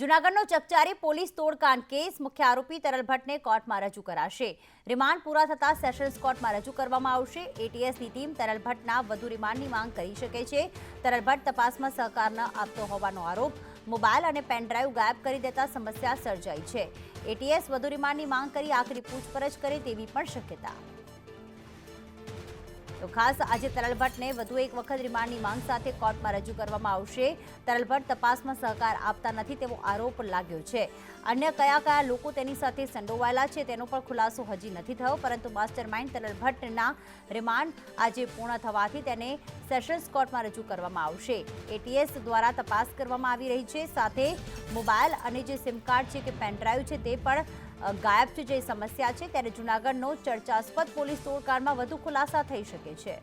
જૂનાગઢનો ચકચારી police તોડકાંડ case, મુખ્ય આરોપી તરલ ભટ્ટને કોર્ટમાં રજૂ કરાશે. રિમાન્ડ પૂરા થતાં સેશન્સ કોર્ટમાં રજૂ કરવામાં આવશે. એટીએસની ટીમ તરલ ભટ્ટના વધુ રિમાન્ડની માંગ કરી શકે છે. તરલ ભટ્ટ તપાસમાં સહકાર ન આપતો હોવાનો આરોપ. મોબાઈલ અને પેનડ્રાઈવ ગાયબ કરી દેતા સમસ્યા સર્જાઈ છે. એટીએસ વધુ રિમાન્ડની માંગ કરી આખરી પૂછપરછ કરે તેવી પણ શક્યતા. તો ખાસ આજે તરલ ભટ્ટને વધુ એક વખત રિમાન્ડની માંગ સાથે કોર્ટમાં રજૂ કરવામાં આવશે. તરલ ભટ્ટ તપાસમાં સહકાર આપતા નથી તેવો આરોપ લાગ્યો છે. અન્ય કયા કયા લોકો તેની સાથે સંડોવાયેલા છે તેનો પણ ખુલાસો હજી નથી થયો, પરંતુ માસ્ટર માઇન્ડ તરલ ભટ્ટના રિમાન્ડ આજે પૂર્ણ થવાથી તેને સેશન્સ કોર્ટમાં રજૂ કરવામાં આવશે. એટીએસ દ્વારા તપાસ કરવામાં આવી રહી છે. સાથે મોબાઈલ અને જે સિમ કાર્ડ છે કે પેનડ્રાઈવ છે તે પણ ગાયબ છે જે સમસ્યા છે, ત્યારે જૂનાગઢનો ચર્ચાસ્પદ પોલીસ તોડકાંડમાં વધુ ખુલાસા થઈ શકે છે.